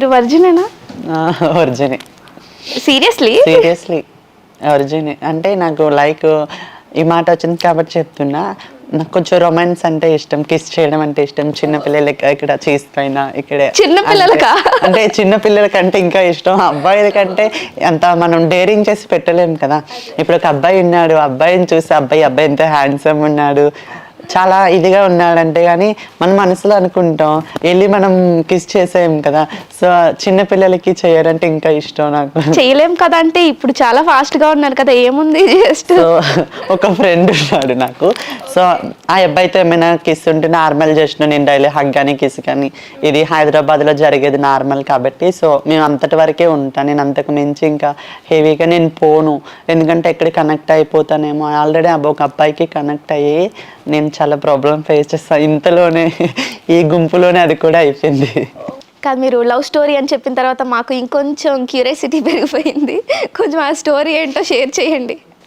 మీరు వర్జినేనా? ఒరిజినే seriously? Seriously. ఒరిజినే అంటే నాకు లైక్ ఈ మాట వచ్చింది కాబట్టి చెప్తున్నా. నాకు కొంచెం రొమాన్స్ అంటే ఇష్టం కిస్ చేయడం అంటే ఇష్టం. చిన్న పిల్లలకి ఇక్కడ చీస్ పైన ఇక్కడ. చిన్న పిల్లలకా? అంటే- చిన్న పిల్లలకంటే ఇంకా ఇష్టం. అబ్బాయిల కంటే అంత మనం డేరింగ్ చేసి పెట్టలేం కదా. ఇప్పుడు ఒక అబ్బాయి ఉన్నాడు అబ్బాయిని చూసి అబ్బాయి అబ్బాయి ఎంత హ్యాండ్సమ్ ఉన్నాడు. చాలా ఇదిగా ఉన్నాడంటే కానీ మన మనసులో అనుకుంటాం. వెళ్ళి మనం కిస్ చేసేయం కదా. సో చిన్న పిల్లలకి చేయడంటే ఇంకా ఇష్టం నాకు. చేయలేం కదా అంటే ఇప్పుడు చాలా ఫాస్ట్గా ఉన్నారు కదా ఏముంది? జస్ట్ ఒక ఫ్రెండ్ ఉన్నాడు నాకు. సో ఆ అబ్బాయితో ఏమైనా కిస్ ఉంటే నార్మల్ చేసిన నేను డైలీ హగ్ కానీ కిస్ కానీ ఇది హైదరాబాద్లో జరిగేది నార్మల్ కాబట్టి సో మేము అంతటి వరకే ఉంటాను నేను అంతకు మించి ఇంకా హెవీగా నేను పోను. ఎందుకంటే ఎక్కడ కనెక్ట్ అయిపోతానేమో. ఆల్రెడీ ఒక అబ్బాయికి కనెక్ట్ అయ్యి నేను చాలా ప్రాబ్లం ఫేస్ చేస్తాను ఇంతలోనే ఈ గుంపులోనే అది కూడా అయిపోయింది. కాదు మీరు లవ్ స్టోరీ అని చెప్పిన తర్వాత మాకు ఇంకొంచెం క్యూరియాసిటీ పెరిగిపోయింది. కొంచెం ఆ స్టోరీ ఏంటో షేర్ చేయండి.